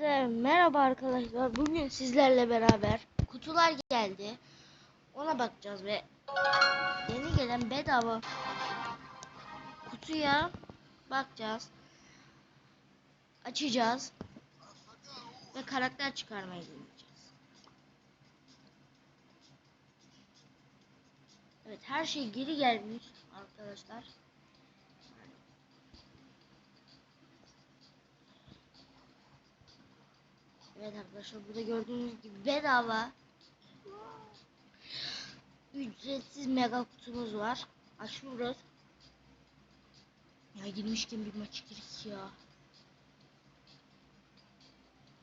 Hepinize merhaba arkadaşlar. Bugün sizlerle beraber kutular geldi. Ona bakacağız ve yeni gelen bedava kutuya bakacağız. Açacağız. Ve karakter çıkarmayı deneyeceğiz. Evet her şey geri gelmiş arkadaşlar. Evet arkadaşlar burada gördüğünüz gibi bedava ücretsiz mega kutumuz var. Açıyoruz. Ya girmişken bir maç girik ya.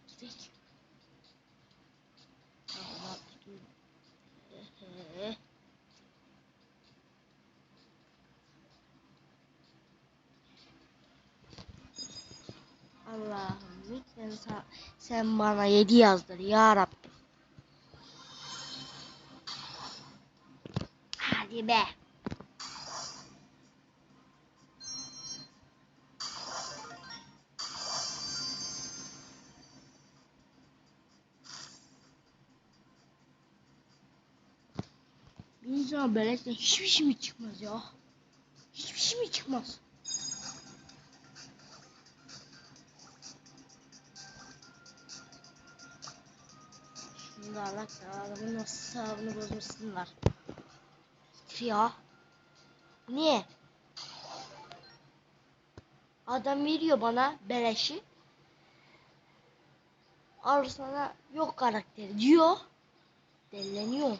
Gidelim. Allah sen, sen bana yedi yazdır ya Rabbim. Hadi be. Bir insan beleşten hiçbir şey mi çıkmaz ya? Hiçbir şey mi çıkmaz? Şunu da alak da adamın nasıl sağlığını bozmasınlar. Bitir ya. Niye? Adam veriyor bana beleşi. Al sana yok karakteri diyor. Delleniyor.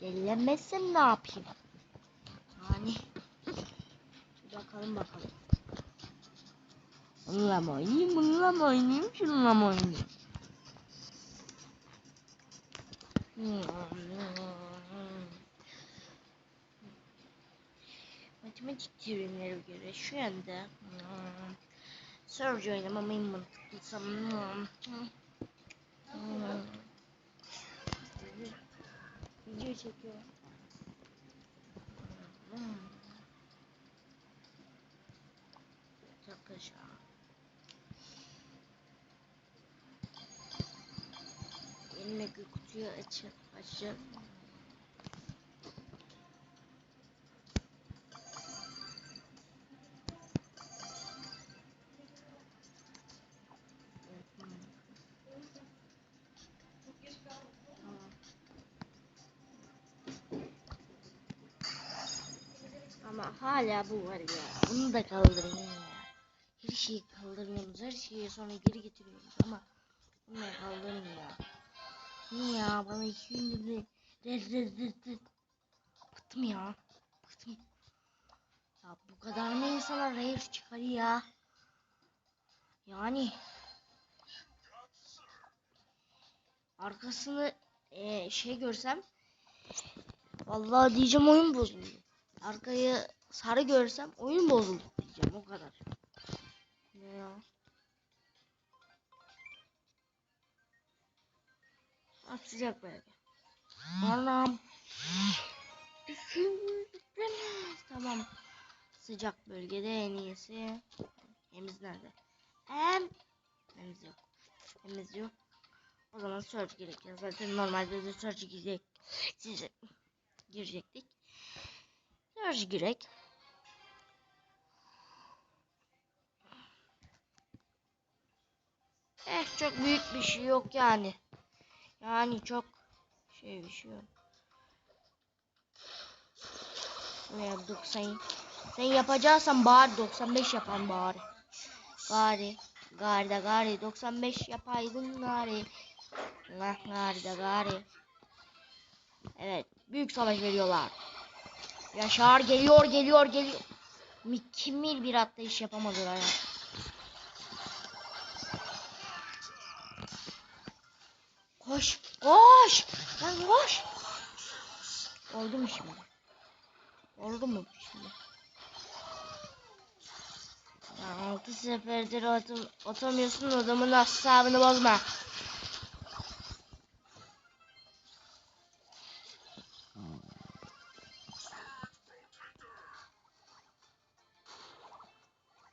Dellenmezsem ne yapayım? Yani. Bakalım bakalım. Bununla mı oynayayım? Bununla mı oynayayım? Şununla mı oynayayım? Matematik terimlere göre şu anda Surge oynamam en mantıklısı. Video çekiyor. Hmm. Bir kutuyu açacağım. Tamam. Ama hala bu var ya. Bunu da kaldırın ya. Her şeyi kaldırıyorsunuz. Her şeyi sonra geri getiriyorsunuz ama bunu kaldırın. Niye ya bana iki gündür de red red red red. Bıktım ya. Bıktım. Ya bu kadar mı insana rare çıkar ya? Yani arkasını eee, şey görsem vallahi diyeceğim oyun bozuldu. Arkayı sarı görsem oyun bozuldu diyeceğim o kadar. Ne ya? Sıcak böyle. Anam. tamam. Sıcak bölgede en iyisi. Temiz nerede? Hem temiz yok. Temiz yok. O zaman search gerekiyor. Zaten normalde de search girecek. Size girecektik. Search girek. Eh çok büyük bir şey yok yani. Yani çok şey bir şey yok. Ne yaptık sen? Sen yapacaksan bari 95 yapan bari. Gari. Gari de gari 95 yapaydın gari. Lah gari de gari. Evet. Büyük savaş veriyorlar. Yaşar geliyor geliyor geliyor. Mükemmel bir atlayış yapamadılar ya. Koş, koş, lan koş. Oldu mu şimdi? Oldu mu şimdi? Ya altı seferdir atım, atamıyorsun adamın asabını bozma.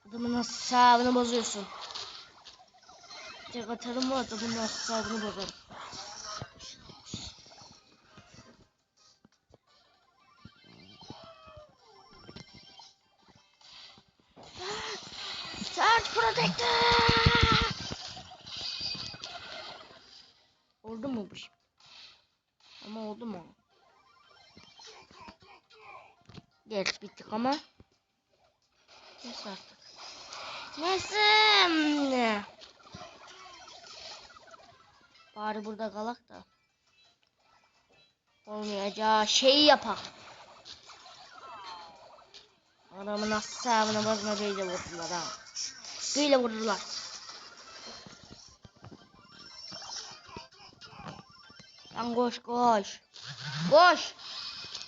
Adamın asabını bozuyorsun. Tek atarım var da bunun hesabını bozarım. Geç bittik ama. Neyse artık. Neyse. Bari burada kalak da. Olmayacağı şeyi yapak. Adamın hesabına bakma böyle vurdular ha. Böyle vurdular. Lan koş koş. Koş.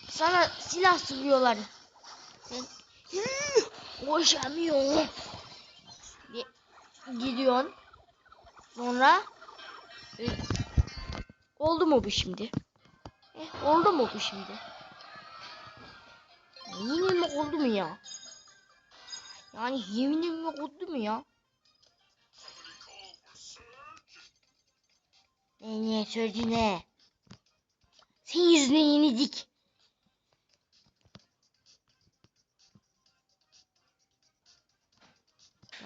Sana silah sıkıyorlar. Sen koşamıyorsun. Gi- Gidiyorsun. Sonra e, oldu mu bu şimdi? Eh, oldu mu bu şimdi? Yine mi oldu mu ya? Yani yeminim mi oldu mu ya? Ne ne sözü ne? Senin yüzüne yenildik.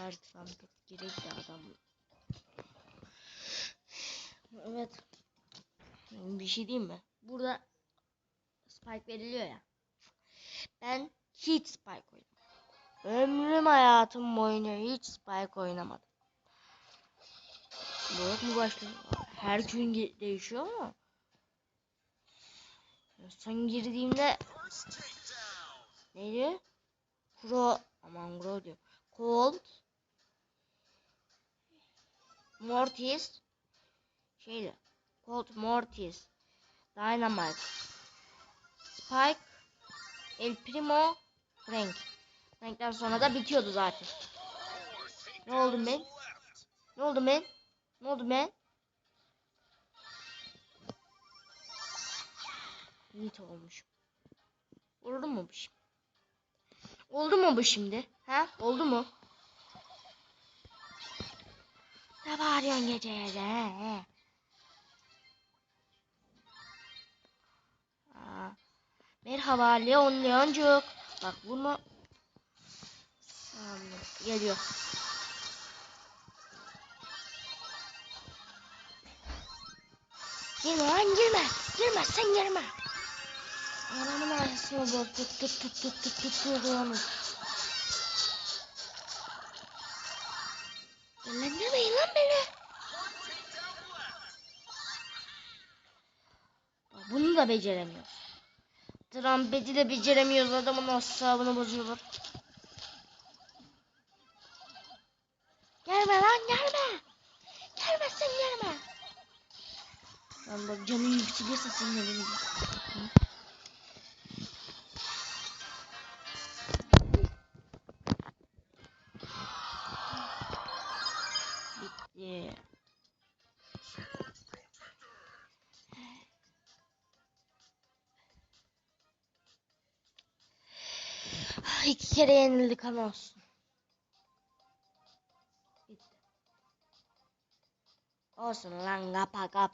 Artık sandık gerekli adam. Evet. Bir şey diyeyim mi? Burada spike veriliyor ya. Ben hiç spike oynamadım. Ömrüm hayatım boyunca hiç spike oynamadım. Bu mu başlıyor? Her gün değişiyor ama. Son girdiğimde neydi? Kuro aman Kuro diyor. Cold Mortis şeydi. Cold Mortis Dynamite Spike El Primo Frank Frank'ten sonra da bitiyordu zaten. Ne oldu ben? Ne oldu ben? Ne oldu ben? Nit olmuş. Oldu mu bu şimdi? Oldu mu bu şimdi? Ha? Oldu mu? Ne bağırıyorsun gece gece? he, he? Aa, merhaba Leon Leoncuk. Bak Tamam, geliyor. Girme lan girme. Girme sen girme. Anamın ağrısını bol tut tut tut tut tut tut tut Bunu da beceremiyoruz. Trampeti de beceremiyoruz. Adamın asabını bozuyorlar. Gelme lan gelme. Gelme sen gelme. Lan bak canın yükselirse senin elini. İki kere yenildik ama olsun. Olsun lan kapa kapa.